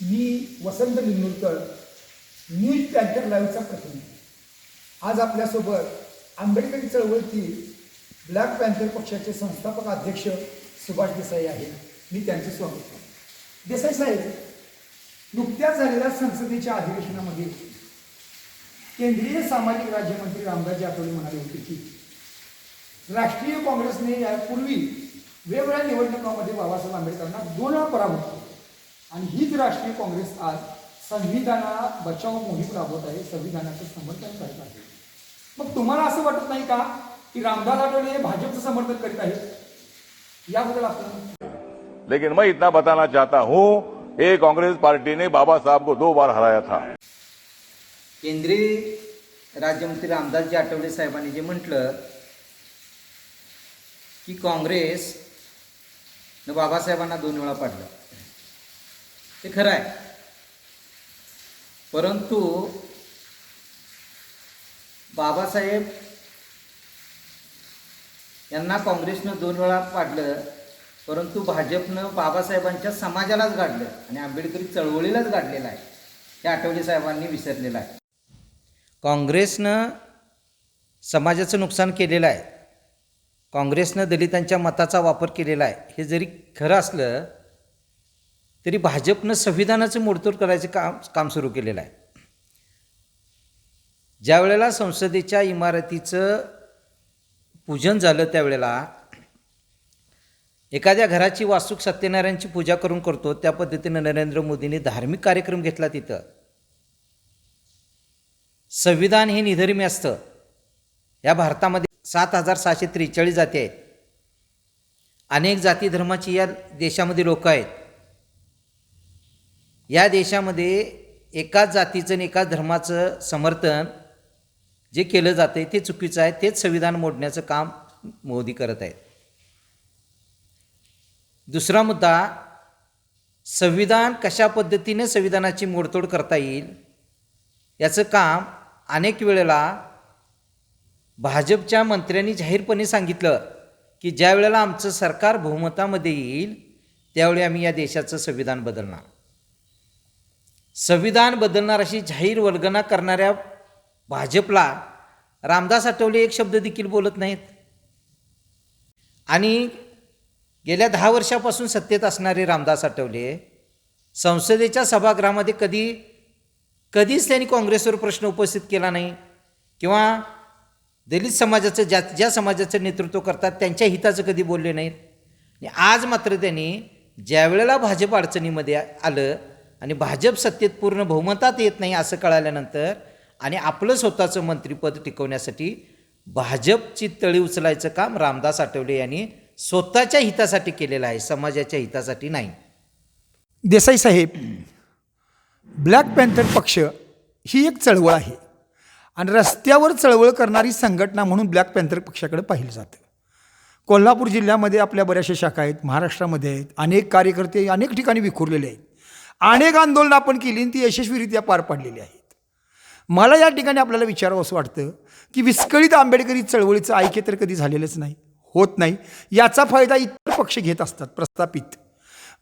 मी वसंत लिंगुरकर news panther लाईव्हचा प्रतिनिधी. आज आपल्यासोबत आंबेडकरी चळवळीतील ब्लॅक पॅन्थर पक्षाचे संस्थापक अध्यक्ष सुभाष देसाई आहेत. मी त्यांचे स्वागत करतो. देसाई साहेब नुकत्याच झालेल्या संसदेच्या अधिवेशनामध्ये केंद्रीय सामाजिक राज्यमंत्री रामदास आठवले म्हणाले होते की राष्ट्रीय काँग्रेसने यापूर्वी वेगवेगळ्या निवडणुकांमध्ये बाबासाहेब आंबेडकरांना दोन वेळा पराभूत केले. आणि हीच राष्ट्रीय काँग्रेस आज संविधानाला बचाव मोहीम राबवत आहे संविधानाचं समर्थन करत आहे. मग तुम्हाला असं वाटत नाही का की रामदास आठवले हे भाजपचं समर्थन करीत आहेत? याबद्दल आपण लेकिन मैं इतना बताना चाहता हूं ये कांग्रेस पार्टी ने बाबा साहब को दो बार हराया था। केंद्रीय राज्यमंत्री रामदासजी आठवले साहेबांनी जे म्हटलं की काँग्रेस न बाबासाहेबांना दोन वेळा पाडलं. ते खरं आहे. परंतु बाबासाहेब यांना काँग्रेसनं दोन वेळा पाडलं परंतु भाजपनं बाबासाहेबांच्या समाजालाच गाडलं आणि आंबेडकरी चळवळीलाच गाडलेलं आहे. हे आठवले साहेबांनी विसरलेलं आहे. काँग्रेसनं समाजाचं नुकसान केलेलं आहे. काँग्रेसनं दलितांच्या मताचा वापर केलेला आहे. हे जरी खरं असलं तरी भाजपनं संविधानाचं मोडतोड करायचं काम काम सुरू केलेलं आहे. ज्या वेळेला संसदेच्या इमारतीचं पूजन झालं त्यावेळेला एखाद्या घराची वास्तूक सत्यनारायणची पूजा करून करतो त्या पद्धतीनं नरेंद्र मोदींनी धार्मिक कार्यक्रम घेतला तिथं. संविधान हे निधर्मी असतं. या भारतामध्ये सात हजार सहाशे त्रेचाळीस जाती आहेत. अनेक जाती धर्माची या देशामध्ये लोक आहेत. या देशामध्ये एकाच जातीचं आणि एकाच धर्माचं समर्थन जे केलं जातं ते चुकीचं आहे तेच संविधान मोडण्याचं काम मोदी करत आहेत. दुसरा मुद्दा संविधान कशा पद्धतीने संविधानाची मोडतोड करता येईल याचं काम अनेक वेळेला भाजपच्या मंत्र्यांनी जाहीरपणे सांगितलं की ज्या वेळेला आमचं सरकार बहुमतामध्ये येईल त्यावेळी आम्ही या देशाचं संविधान बदलणार. संविधान बदलणार अशी जाहीर वर्गना करणाऱ्या भाजपला रामदास आठवले एक शब्द देखील बोलत नाहीत. आणि गेल्या दहा वर्षापासून सत्तेत असणारे रामदास आठवले संसदेच्या सभागृहामध्ये कधी कधीच त्यांनी काँग्रेसवर प्रश्न उपस्थित केला नाही. किंवा दलित समाजाचं ज्या ज्या समाजाचं नेतृत्व करतात त्यांच्या हिताचं कधी बोलले नाहीत. आणि आज मात्र त्यांनी ज्यावेळेला भाजप अडचणीमध्ये आलं आणि भाजप सत्तेत पूर्ण बहुमतात येत नाही असं कळाल्यानंतर आणि आपलं स्वतःचं मंत्रिपद टिकवण्यासाठी भाजपची तळी उचलायचं काम रामदास आठवले यांनी स्वतःच्या हितासाठी केलेलं आहे समाजाच्या हितासाठी नाही. देसाई साहेब ब्लॅक पॅन्थर पक्ष ही एक चळवळ आहे आणि रस्त्यावर चळवळ करणारी संघटना म्हणून ब्लॅक पॅन्थर पक्षाकडे पाहिलं जातं. कोल्हापूर जिल्ह्यामध्ये आपल्या बऱ्याचशा शाखा आहेत महाराष्ट्रामध्ये आहेत अनेक कार्यकर्ते अनेक ठिकाणी विखुरलेले आहेत. अनेक आंदोलनं आपण केली आणि ती यशस्वीरित्या पार पाडलेली आहेत. मला या ठिकाणी आपल्याला विचारावं असं वाटतं की विस्कळीत आंबेडकरी चळवळीचं ऐक्य तर कधी झालेलंच नाही होत नाही. याचा फायदा इतर पक्ष घेत असतात प्रस्थापित.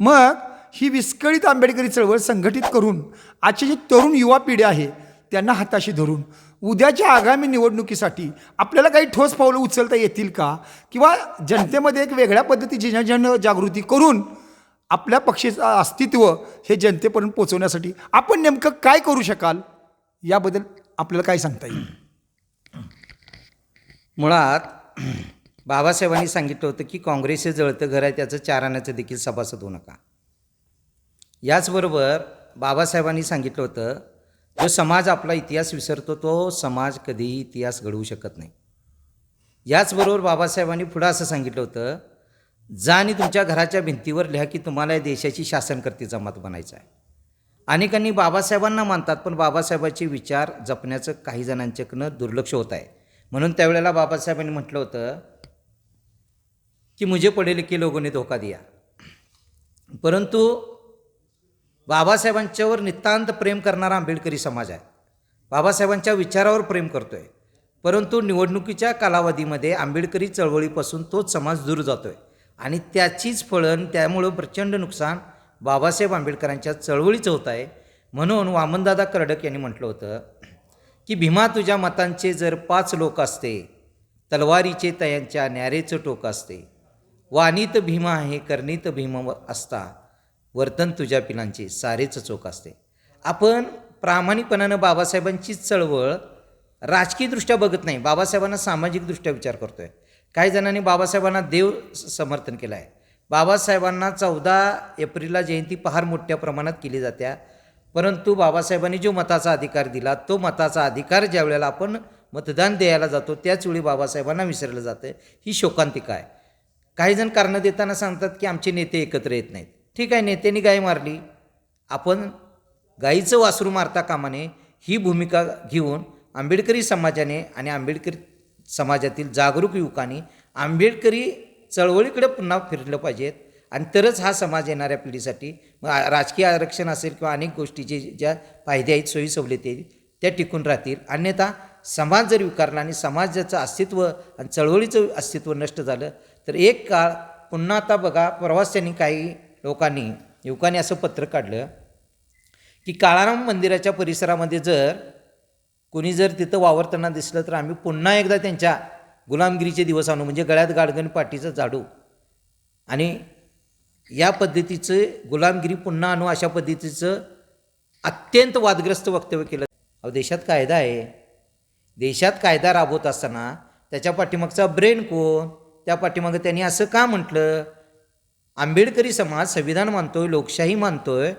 मग ही विस्कळीत आंबेडकरी चळवळ संघटित करून आजची जी तरुण युवा पिढी आहे त्यांना हाताशी धरून उद्याच्या आगामी निवडणुकीसाठी आपल्याला काही ठोस पावलं उचलता येतील का? किंवा जनतेमध्ये एक वेगळ्या पद्धतीची जनजन जागृती करून आपल्या पक्षाचं अस्तित्व हे जनतेपर्यंत पोचवण्यासाठी आपण नेमकं काय करू शकाल? याबद्दल आपल्याला काय सांगता येईल? मुळात बाबासाहेबांनी सांगितलं होतं की काँग्रेस हे जळतं घर आहे त्याचं चारण्याचं देखील सभासद होऊ नका. याचबरोबर बाबासाहेबांनी सांगितलं होतं जो समाज आपला इतिहास विसरतो तो समाज कधीही इतिहास घडवू शकत नाही. याचबरोबर बाबासाहेबांनी पुढं असं सांगितलं होतं जा आणि तुमच्या घराच्या भिंतीवर लिहा की तुम्हाला या देशाची शासनकर्ती जमात बनायचं आहे. अनेकांनी बाबासाहेबांना मानतात पण बाबासाहेबांचे विचार जपण्याचं काही जणांच्याकडनं दुर्लक्ष होत आहे. म्हणून त्यावेळेला बाबासाहेबांनी म्हटलं होतं की मुझे पडेल लिखे लोगोने धोका दिया. परंतु बाबासाहेबांच्यावर नितांत प्रेम करणारा आंबेडकरी समाज आहे. बाबासाहेबांच्या विचारावर प्रेम करतो आहे परंतु निवडणुकीच्या कालावधीमध्ये आंबेडकरी चळवळीपासून तोच समाज दूर जातो आहे आणि त्याचीच फळण त्यामुळं प्रचंड नुकसान बाबासाहेब आंबेडकरांच्या चळवळीचं होत आहे. म्हणून वामनदादा कर्डक यांनी म्हटलं होतं की भीमा तुझ्या मतांचे जर पाच लोक असते तलवारीचे तयांच्या न्यारेचं टोक असते. वाणीत भीमा आहे करणीत भीम असता. वर्तन तुझ्या पिलांचे सारेच चोख असते. आपण प्रामाणिकपणानं बाबासाहेबांचीच चळवळ राजकीयदृष्ट्या बघत नाही. बाबासाहेबांना सामाजिकदृष्ट्या विचार करतो आहे काही जणांनी बाबासाहेबांना देव स- समर्थन केलं आहे. बाबासाहेबांना चौदा एप्रिलला जयंती फार मोठ्या प्रमाणात केली जात्या परंतु बाबासाहेबांनी जो मताचा अधिकार दिला तो मताचा अधिकार ज्या वेळेला आपण मतदान द्यायला जातो त्याचवेळी बाबासाहेबांना विसरलं जातं. ही शोकांतिका आहे. काही जण कारणं देताना सांगतात की आमचे नेते एकत्र येत नाहीत. ठीक आहे नेत्यांनी गाय मारली. आपण गाईचं वासरू मारता कामाने ही भूमिका घेऊन आंबेडकरी समाजाने आणि आंबेडकरी समाजातील जागरूक युवकांनी आंबेडकरी चळवळीकडे पुन्हा फिरलं पाहिजेत आणि तरच हा समाज येणाऱ्या पिढीसाठी मग राजकीय आरक्षण असेल किंवा अनेक गोष्टीचे ज्या फायदे आहेत सोयी सवलती आहेत त्या टिकून राहतील. अन्यथा समाज जर विकारला आणि समाजाचं अस्तित्व आणि चळवळीचं अस्तित्व नष्ट झालं तर एक काळ पुन्हा आता बघा परवाच काही लोकांनी युवकांनी असं पत्र काढलं की काळाराम मंदिराच्या परिसरामध्ये जर कोणी जर तिथं वावरताना दिसलं तर आम्ही पुन्हा एकदा त्यांच्या गुलामगिरीचे दिवस आणू म्हणजे गळ्यात गाडगण पाठीचं झाडू. आणि या पद्धतीचं गुलामगिरी पुन्हा आणू अशा पद्धतीचं अत्यंत वादग्रस्त वक्तव्य केलं. अहो देशात कायदा आहे. देशात कायदा राबवत असताना त्याच्या पाठीमागचा ब्रेन कोण? त्या पाठीमागं त्यांनी असं का म्हटलं? आंबेडकरी समाज संविधान मानतोय लोकशाही मानतोय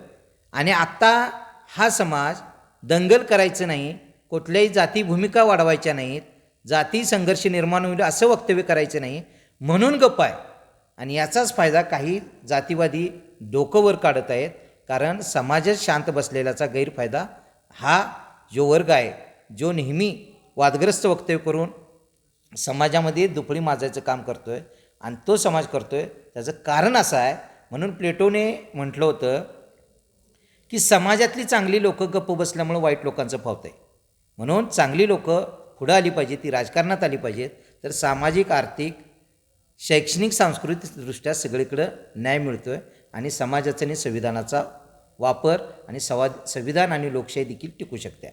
आणि आत्ता हा समाज दंगल करायचं नाही कुठल्याही जाती भूमिका वाढवायच्या नाहीत जाती संघर्ष निर्माण होईल असं वक्तव्य करायचं नाही. म्हणून गप्प आहे. आणि याचाच फायदा काही जातीवादी डोकंवर काढत आहेत कारण समाजात शांत बसलेल्याचा गैरफायदा हा जो वर्ग आहे जो नेहमी वादग्रस्त वक्तव्य करून समाजामध्ये दुपळी माजायचं काम करतो आहे आणि तो समाज करतो आहे त्याचं कारण असं आहे. म्हणून प्लेटोने म्हटलं होतं की समाजातली चांगली लोकं गप्प बसल्यामुळं वाईट लोकांचं फावतं आहे म्हणून चांगली लोकं पुढं आली पाहिजेत ती राजकारणात आली पाहिजेत. तर सामाजिक आर्थिक शैक्षणिक सांस्कृतिकदृष्ट्या सगळीकडं न्याय मिळतो आहे आणि समाजाचा आणि संविधानाचा वापर आणि संवाद संविधान आणि लोकशाही देखील टिकू शकते.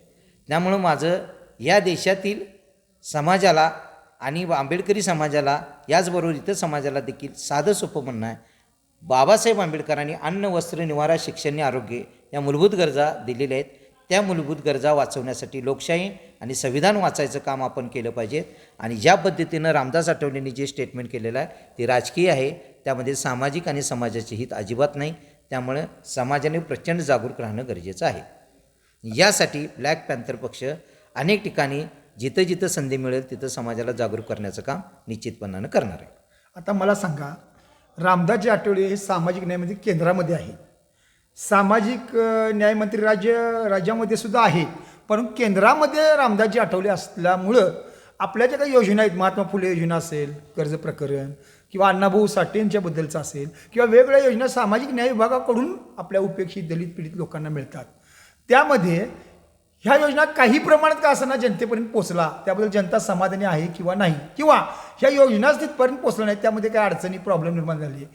त्यामुळं माझं या देशातील समाजाला आणि आंबेडकरी समाजाला याचबरोबर इतर समाजाला देखील साधं सोपं म्हणणं आहे. बाबासाहेब आंबेडकरांनी अन्न वस्त्र निवारा शिक्षण आणि आरोग्य या मूलभूत गरजा दिलेल्या आहेत. त्या मूलभूत गरजा वाचवण्यासाठी लोकशाही आणि संविधान वाचायचं काम आपण केलं पाहिजे. आणि ज्या पद्धतीनं रामदास आठवलेंनी जे स्टेटमेंट केलेलं आहे ते राजकीय आहे त्यामध्ये सामाजिक आणि समाजाचे हित अजिबात नाही. त्यामुळं समाजाने प्रचंड जागरूक राहणं गरजेचं आहे. यासाठी ब्लॅक पॅन्थर पक्ष अनेक ठिकाणी जिथं जिथं संधी मिळेल तिथं समाजाला जागरूक करण्याचं काम निश्चितपणानं करणार आहे. आता मला सांगा रामदासजी आठवले हे सामाजिक न्यायमंत्री म्हणजे केंद्रामध्ये आहेत सामाजिक न्यायमंत्री राज्य राज्यामध्ये सुद्धा आहे. परंतु केंद्रामध्ये रामदासजी आठवले असल्यामुळं आपल्या ज्या काही योजना आहेत महात्मा फुले योजना असेल कर्ज प्रकरण किंवा अण्णाभाऊ साठे यांच्याबद्दलचं असेल किंवा वेगवेगळ्या योजना सामाजिक न्याय विभागाकडून आपल्या उपेक्षित दलित पीडित लोकांना मिळतात. त्यामध्ये ह्या योजना काही प्रमाणात का असताना जनतेपर्यंत पोचला त्याबद्दल जनता समाधानी आहे किंवा नाही? किंवा ह्या योजनाच तिथपर्यंत पोचल्या नाहीत त्यामध्ये काय अडचणी प्रॉब्लेम निर्माण झाली आहे?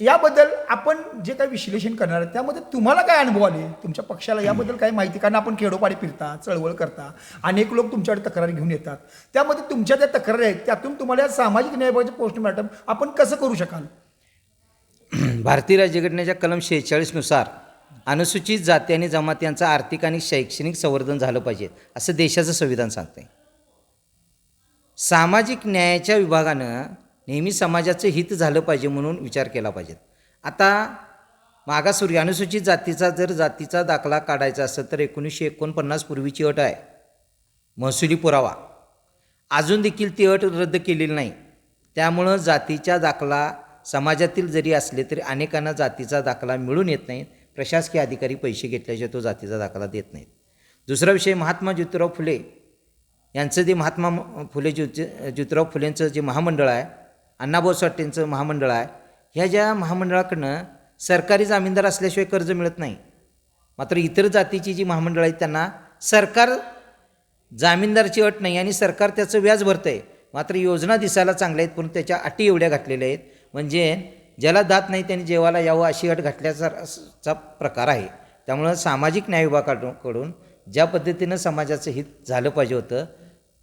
याबद्दल आपण जे काही विश्लेषण करणार आहे त्यामध्ये तुम्हाला काय अनुभव आले? तुमच्या पक्षाला याबद्दल काय माहिती कारण आपण खेडोपाडी फिरता चळवळ करता अनेक लोक तुमच्याकडे तक्रारी घेऊन येतात. त्यामध्ये तुमच्या ज्या तक्रारी आहेत त्यातून तुम्हाला या सामाजिक न्यायाबाबतचे पोस्टमॉर्टम आपण कसं करू शकाल? भारतीय राज्यघटनेच्या कलम शेहेचाळीसनुसार अनुसूचित जाती आणि जमाती यांचं आर्थिक आणि शैक्षणिक संवर्धन झालं पाहिजे असं देशाचं संविधान सांगते सामाजिक न्यायाच्या विभागानं नेहमी समाजाचं हित झालं पाहिजे म्हणून विचार केला पाहिजेत आता मागासवर्गीय अनुसूचित जातीचा जर जातीचा दाखला काढायचा असेल तर एकोणीसशे एकोणपन्नास पूर्वीची अट आहे. महसुली पुरावा. अजून देखील ती अट रद्द केलेली नाही. त्यामुळं जातीच्या दाखला समाजातील जरी असले तरी अनेकांना जातीचा दाखला मिळून येत नाही. प्रशासकीय अधिकारी पैसे घेतल्याशिवाय तो जातीचा दाखला देत नाहीत. दुसरा विषय महात्मा ज्योतिराव फुले. यांचं जे महात्मा फुले ज्योति ज्योतिराव फुलेंचं जे महामंडळ आहे अण्णाभाऊ साठेंचं महामंडळ आहे. ह्या ज्या महामंडळाकडनं सरकारी जामीनदार असल्याशिवाय कर्ज मिळत नाही. मात्र इतर जातीची जी महामंडळं आहेत त्यांना सरकार जामीनदारची अट नाही आणि सरकार त्याचं व्याज भरतं आहे मात्र योजना दिसायला चांगल्या आहेत पण त्याच्या अटी एवढ्या घातलेल्या आहेत. म्हणजे ज्याला दात नाही त्यांनी जेवायला यावं अशी अट घातल्याचा चा प्रकार आहे. त्यामुळं सामाजिक न्याय विभागाकडून कडून ज्या पद्धतीनं समाजाचं हित झालं पाहिजे होतं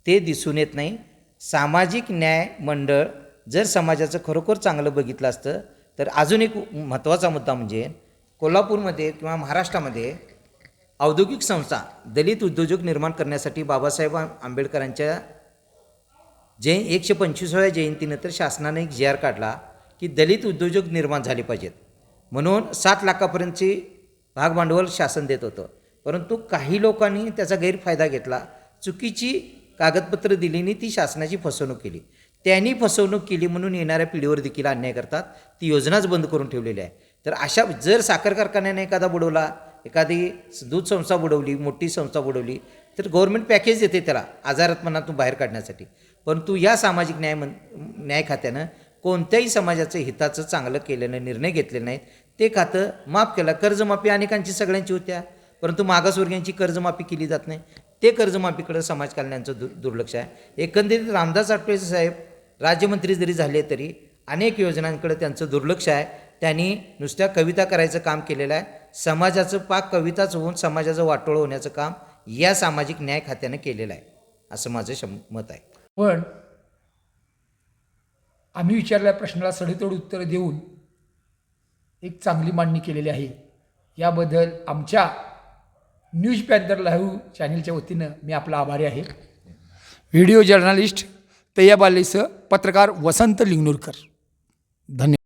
ते दिसून येत नाही. सामाजिक न्याय मंडळ जर समाजाचं खरोखर चांगलं बघितलं असतं तर अजून एक महत्त्वाचा मुद्दा म्हणजे कोल्हापूरमध्ये किंवा महाराष्ट्रामध्ये औद्योगिक संस्था दलित उद्योजक निर्माण करण्यासाठी बाबासाहेब आंबेडकरांच्या जय एकशे पंचवीसाव्या जयंतीनंतर शासनाने एक जी आर काढला की दलित उद्योजक निर्माण झाले पाहिजेत. म्हणून सात लाखापर्यंतची भागभांडवल शासन देत होतं. परंतु काही लोकांनी त्याचा गैरफायदा घेतला. चुकीची कागदपत्र दिलीने ती शासनाची फसवणूक केली. त्यांनी फसवणूक केली म्हणून येणाऱ्या पिढीवर देखील अन्याय करतात. ती योजनाच बंद करून ठेवलेली आहे. तर अशा जर साखर कारखान्याने एखादा बुडवला एखादी दूध संस्था बुडवली मोठी संस्था बुडवली तर गव्हर्नमेंट पॅकेज देते त्याला आजारात्मनातून बाहेर काढण्यासाठी. परंतु या सामाजिक न्याय मन न्याय खात्यानं कोणत्याही समाजाचं हिताचं चांगलं केल्यानं निर्णय घेतले नाहीत. ते खातं माफ केलं. कर्जमाफी अनेकांची सगळ्यांची होत्या. परंतु मागासवर्गीयांची कर्जमाफी केली जात नाही. ते कर्जमाफीकडं समाज कल्याणाचं दु दुर्लक्ष आहे. एकंदरीत रामदास आठवले साहेब राज्यमंत्री जरी झाले तरी अनेक योजनांकडे त्यांचं दुर्लक्ष आहे. त्यांनी नुसत्या कविता करायचं काम केलेलं आहे. समाजाचं पाक कविताच होऊन समाजाचं वाटोळं होण्याचं काम या सामाजिक न्याय खात्यानं केलेलं आहे. असं माझं शम मत आहे. पण आम्ही विचारलेल्या प्रश्नाला सडेतोड उत्तर देऊन एक चांगली मांडणी केलेली आहे. याबद्दल आमच्या न्यूज पॅन्थर लाईव्ह चॅनेलच्या वतीनं मी आपला आभारी आहे. व्हिडिओ जर्नलिस्ट तय्या पत्रकार वसंत लिंगनूरकर धन्यवाद